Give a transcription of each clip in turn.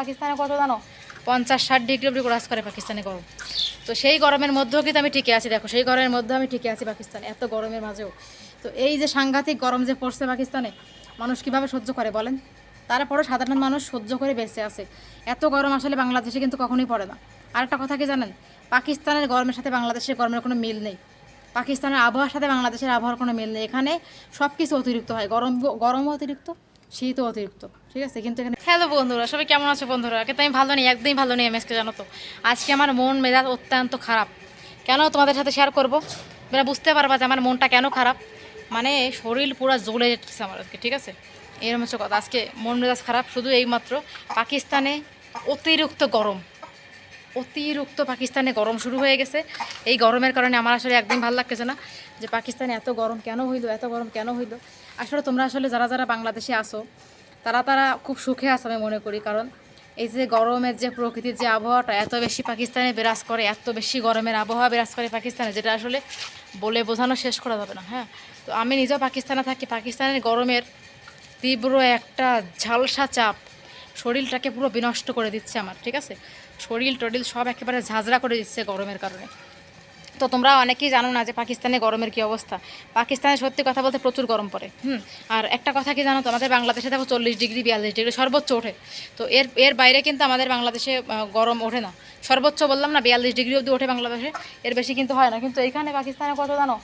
পাকিস্তানে কত জানো? পঞ্চাশ ষাট ডিগ্রি অব্দি ক্রাস করে পাকিস্তানে গরম। তো সেই গরমের মধ্যেও কিন্তু আমি টিকে আছি, দেখো, সেই গরমের মধ্যেও আমি টিকে আছি পাকিস্তানে, এত গরমের মাঝেও। তো এই যে সাংঘাতিক গরম যে পড়ছে পাকিস্তানে, মানুষ কীভাবে সহ্য করে বলেন? তারপরও সাধারণ মানুষ সহ্য করে বেঁচে আছে। এত গরম আসলে বাংলাদেশে কিন্তু কখনোই পড়ে না। আরেকটা কথা কি জানেন? পাকিস্তানের গরমের সাথে বাংলাদেশের গরমের কোনো মিল নেই। পাকিস্তানের আবহাওয়ার সাথে বাংলাদেশের আবহাওয়ার কোনো মিল নেই। এখানে সব কিছু অতিরিক্ত হয়। গরম, গরমও অতিরিক্ত শীতও অতিরিক্ত, ঠিক আছে? কিন্তু এখানে হ্যালো বন্ধুরা, সবাই কেমন আছো বন্ধুরা? কিন্তু তো আমি ভালো নেই একদমই ভালো নেই এমএসকে, জানো তো। আজকে আমার মন মেজাজ অত্যন্ত খারাপ। কেন তোমাদের সাথে শেয়ার করব? তোমরা বুঝতে পারবা যে আমার মনটা কেন খারাপ। মানে শরীর পুরো জ্বলে যাচ্ছে আমার আজকে, ঠিক আছে? এরম হচ্ছে কথা। আজকে মন মেজাজ খারাপ, শুধু এইমাত্র পাকিস্তানে অতিরিক্ত গরম। অতিরিক্ত পাকিস্তানে গরম শুরু হয়ে গেছে। এই গরমের কারণে আমার আসলে একদম ভালো লাগতেছে না যে পাকিস্তানে এত গরম কেন হইল, এত গরম কেন হইল। আসলে তোমরা আসলে যারা যারা বাংলাদেশে আসো তারা তারা খুব সুখে আছে আমি মনে করি। কারণ এই যে গরমের যে প্রকৃতির যে আবহাওয়াটা, এত বেশি পাকিস্তানে বিরাজ করে, এত বেশি গরমের আবহাওয়া বিরাজ করে পাকিস্তানে, যেটা আসলে বলে বোঝানো শেষ করা যাবে না হ্যাঁ? তো আমি নিজেও পাকিস্তানে থাকি। পাকিস্তানের গরমের তীব্র একটা ঝালসা চাপ শরীরটাকে পুরো বিনষ্ট করে দিচ্ছে আমার, ঠিক আছে? শরীর টরিল সব একেবারে ঝাঁঝরা করে দিচ্ছে গরমের কারণে। তো তোমরা অনেকেই জানো না যে পাকিস্তানে গরমের কি অবস্থা। পাকিস্তানে সত্যি কথা বলতে প্রচুর গরম পড়ে, হুম? আর একটা কথা কি জানো তো আমাদের বাংলাদেশে দেখো চল্লিশ ডিগ্রি, বিয়াল্লিশ ডিগ্রি সর্বোচ্চ ওঠে। তো এর এর বাইরে কিন্তু আমাদের বাংলাদেশে গরম ওঠে না। সর্বোচ্চ বললাম না, বিয়াল্লিশ ডিগ্রি অবধি ওঠে বাংলাদেশে, এর বেশি কিন্তু হয় না। কিন্তু এইখানে পাকিস্তানে কত জানো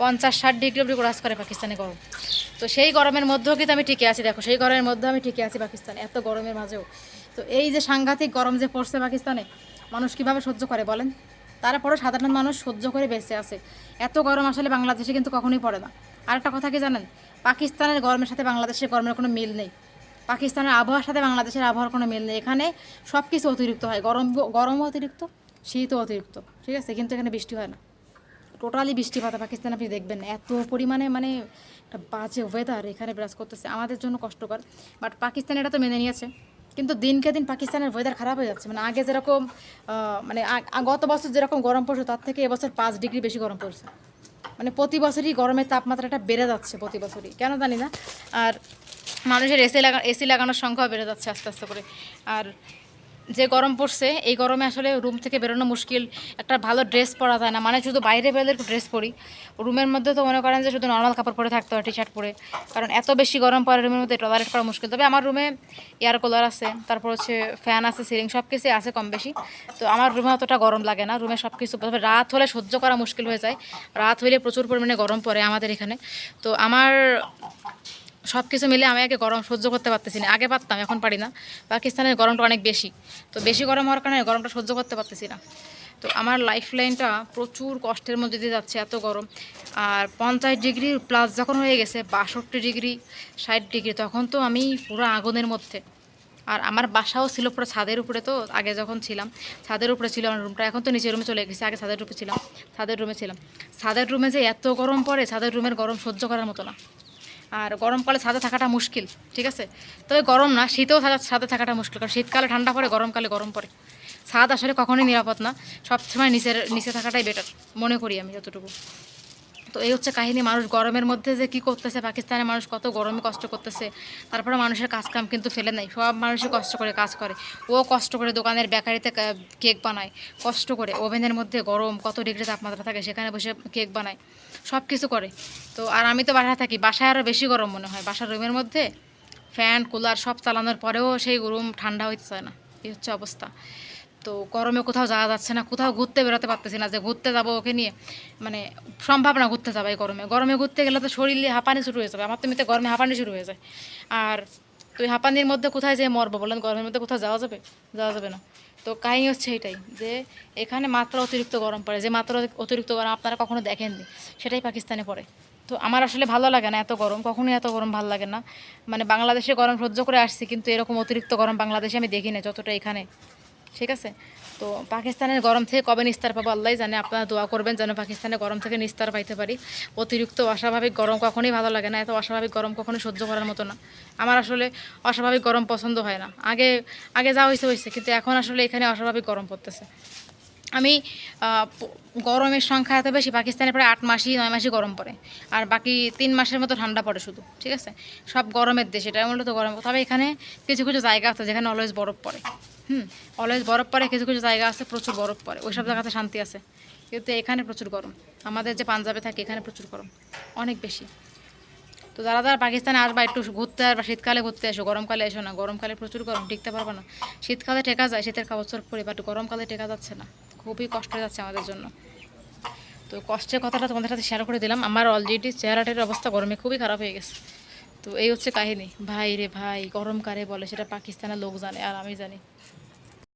পঞ্চাশ ষাট ডিগ্রি অব্দি ক্রাস করে পাকিস্তানে গরম। তো সেই গরমের মধ্যেও কিন্তু আমি টিকে আছি। দেখো, সেই গরমের মধ্যেও আমি টিকে আছি পাকিস্তানে, এত গরমের মাঝেও। তো এই যে সাংঘাতিক গরম যে পড়ছে পাকিস্তানে, মানুষ কীভাবে সহ্য করে বলেন? তারপরও সাধারণ মানুষ সহ্য করে বেঁচে আছে। এত গরম আসলে বাংলাদেশে কিন্তু কখনোই পড়ে না। আরেকটা কথা কি জানেন? পাকিস্তানের গরমের সাথে বাংলাদেশের গরমের কোনো মিল নেই। পাকিস্তানের আবহাওয়ার সাথে বাংলাদেশের আবহাওয়ার কোনো মিল নেই। এখানে সব কিছু অতিরিক্ত হয়। গরম, গরমও অতিরিক্ত, শীতও অতিরিক্ত। ঠিক আছে? কিন্তু এখানে বৃষ্টি হয় না। টোটালি বৃষ্টিপাত পাকিস্তান আপনি দেখবেন এত পরিমাণে মানে একটা বাজে ওয়েদার এখানে বিরাজ করতেছে। আমাদের জন্য কষ্টকর। বাট পাকিস্তান এটা তো মেনে নিয়েছে। কিন্তু দিনকে দিন পাকিস্তানের ওয়েদার খারাপ হয়ে যাচ্ছে। মানে আগে যেরকম মানে গত বছর যেরকম গরম পড়ছে, তার থেকে এবছর পাঁচ ডিগ্রি বেশি গরম পড়ছে। মানে প্রতি বছরই গরমের তাপমাত্রাটা বেড়ে যাচ্ছে প্রতি বছরই। কেন জানি না। আর মানুষের এসি লাগা এসি লাগানোর সংখ্যাও বেড়ে যাচ্ছে আস্তে আস্তে করে। আর যে গরম পড়ছে, এই গরমে আসলে রুম থেকে বেরোনো মুশকিল। একটা ভালো ড্রেস পরা যায় না। মানে শুধু বাইরে বেরোলে একটু ড্রেস পরি। রুমের মধ্যে তো মনে করেন যে শুধু নর্মাল কাপড় পরে থাকতে হয় টি শার্ট পরে। কারণ এত বেশি গরম পড়ে রুমের মধ্যে টলারেট করা মুশকিল। তবে আমার রুমে এয়ার কুলার আছে, তারপর হচ্ছে ফ্যান আছে সিলিং সব কিছুই আছে কম বেশি। তো আমার রুমে অতটা গরম লাগে না। রুমে সব কিছু তবে রাত হলে সহ্য করা মুশকিল হয়ে যায়। রাত হইলে প্রচুর পরিমাণে গরম পড়ে আমাদের এখানে। তো আমার সব কিছু মিলে আমি আগে গরম সহ্য করতে পারতেছি না। আগে পারতাম, এখন পারি না। পাকিস্তানের গরমটা অনেক বেশি। তো বেশি গরম হওয়ার কারণে গরমটা সহ্য করতে পারতেছি না। তো আমার লাইফ লাইনটা প্রচুর কষ্টের মধ্যে দিয়ে যাচ্ছে এত গরম। আর পঞ্চাশ ডিগ্রি প্লাস যখন হয়ে গেছে, বাষট্টি ডিগ্রি, ষাট ডিগ্রি, তখন তো আমি পুরো আগুনের মধ্যে। আর আমার বাসাও ছিল পুরো ছাদের উপরে তো, আগে যখন ছিলাম, ছাদের উপরে ছিল আমার রুমটা এখন তো নিচের রুমে চলে গেছে, আগে ছাদের রুমে ছিলাম, ছাদের রুমে ছিলাম। ছাদের রুমে যে এত গরম পড়ে, ছাদের রুমের গরম সহ্য করার মতো না। আর গরমকালে ছাদে থাকাটা মুশকিল, ঠিক আছে? তবে গরম না, শীতেও ছাদে- থাকাটা মুশকিল, কারণ শীতকালে ঠান্ডা পড়ে গরমকালে গরম পড়ে। ছাদ আসলে কখনোই নিরাপদ না, সবসময় নিচের নিচে থাকাটাই বেটার মনে করি আমি যতটুকু। তো এই হচ্ছে কাহিনী, মানুষ গরমের মধ্যে যে কি করতেছে, পাকিস্তানের মানুষ কত গরমে কষ্ট করতেছে, তারপরে মানুষের কাজ কাম কিন্তু ফেলে নাই, সব মানুষই কষ্ট করে কাজ করে। ও কষ্ট করে দোকানের বেকারিতে কেক বানায়, কষ্ট করে, ওভেনের মধ্যে গরম, কত ডিগ্রি তাপমাত্রা থাকে, সেখানে বসে কেক বানায় সব কিছু করে। তো আর আমি তো বাসায় থাকি, বাসায় আরও বেশি গরম মনে হয়, বাসার রুমের মধ্যে ফ্যান, কুলার সব চালানোর পরেও সেই রুম ঠান্ডা হইতে চায় না, এই হচ্ছে অবস্থা। তো গরমে কোথাও যাওয়া যাচ্ছে না, কোথাও ঘুরতে বেরোতে পারতেছি না যে ঘুরতে যাব ওকে নিয়ে। মানে সম্ভব না ঘুরতে যাব এই গরমে। গরমে ঘুরতে গেলে তো শরীরে হাঁপানি শুরু হয়ে যাবে। আমার তো এমনিতে গরমে হাঁপানি শুরু হয়ে যায়। আর তো ওই হাঁপানির মধ্যে কোথায় যেয়ে মরবো বলেন? গরমের মধ্যে কোথাও যাওয়া যাবে? যাওয়া যাবে না। তো কাহিনী হচ্ছে এটাই যে এখানে মাত্রা অতিরিক্ত গরম পড়ে। যে মাত্রা অতিরিক্ত গরম আপনারা কখনো দেখেননি, সেটাই পাকিস্তানে পড়ে। তো আমার আসলে ভালো লাগে না এত গরম, কখনোই এত গরম ভালো লাগে না। মানে বাংলাদেশে গরম সহ্য করে আসছি, কিন্তু এরকম অতিরিক্ত গরম বাংলাদেশে আমি দেখি না যতটা এখানে। ঠিক আছে? তো পাকিস্তানের গরম থেকে কবে নিস্তার পাবো আল্লাহ জানে। আপনারা দোয়া করবেন যেন পাকিস্তানের গরম থেকে নিস্তার পাইতে পারি। অতিরিক্ত অস্বাভাবিক গরম কখনোই ভালো লাগে না। এত অস্বাভাবিক গরম কখনোই সহ্য করার মতো না। আমার আসলে অস্বাভাবিক গরম পছন্দ হয় না। আগে আগে যা হয়েছে হয়েছে কিন্তু এখন আসলে এখানে অস্বাভাবিক গরম পড়তেছে। আমি গরমের সংখ্যা এত বেশি, পাকিস্তানে প্রায় আট মাসই, নয় মাসই গরম পড়ে। আর বাকি তিন মাসের মতো ঠান্ডা পড়ে শুধু, ঠিক আছে? সব গরমের দেশ এটা মূলত গরম। তবে এখানে কিছু কিছু জায়গা আছে যেখানে অলওয়েজ বরফ পড়ে। হুম অলওয়েজ বরফ পড়ে, কিছু কিছু জায়গা আছে প্রচুর বরফ পড়ে। ওইসব জায়গাতে শান্তি আছে। কিন্তু এখানে প্রচুর গরম। আমাদের যে পাঞ্জাবে থাকে, এখানে প্রচুর গরম। অনেক বেশি। তো যারা যারা পাকিস্তানে আসবা, একটু ঘুরতে আসবা, শীতকালে ঘুরতে এসো, গরমকালে এসো না। গরমকালে প্রচুর গরম টিকতে পারবে না। শীতকালে টেকা যায়, শীতের কাপড় চোপড় পরে বাট গরমকালে টেকা যাচ্ছে না। খুবই কষ্ট হয়ে যাচ্ছে আমাদের জন্য। তো কষ্টের কথাটা তোমাদের সাথে শেয়ার করে দিলাম। আমার অলরেডি চেহারাটার অবস্থা গরমে খুবই খারাপ হয়ে গেছে। তো এই হচ্ছে কাহিনি। ভাই রে ভাই, গরম কারে বলে সেটা পাকিস্তানের লোক জানে আর আমি জানি।